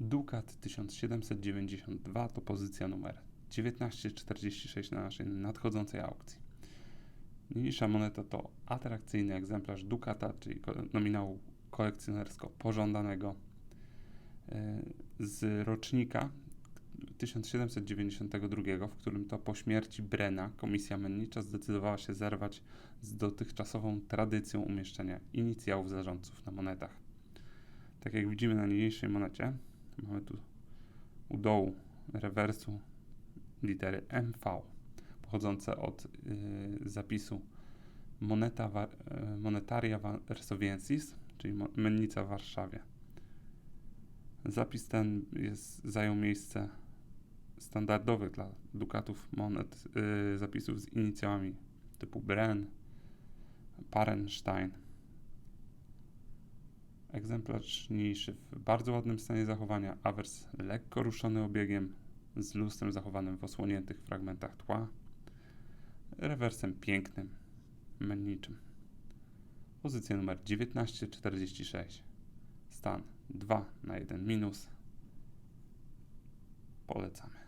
Dukat 1792 to pozycja numer 1946 na naszej nadchodzącej aukcji. Niniejsza moneta to atrakcyjny egzemplarz Dukata, czyli nominału kolekcjonersko pożądanego e, z rocznika 1792, w którym to po śmierci Brena komisja mennicza zdecydowała się zerwać z dotychczasową tradycją umieszczania inicjałów zarządców na monetach. Tak jak widzimy na niniejszej monecie, mamy tu u dołu rewersu litery MV pochodzące od y, zapisu moneta wa, y, Monetaria Varsoviensis, czyli mennica w Warszawie. Zapis ten jest, zajął miejsce standardowych dla dukatów monet y, zapisów z inicjałami typu Bren, Parenstein. Egzemplarz w bardzo ładnym stanie zachowania, awers lekko ruszony obiegiem, z lustrem zachowanym w osłoniętych fragmentach tła, rewersem pięknym, menniczym. Pozycja numer 1946. Stan 2 na 1 minus. Polecamy.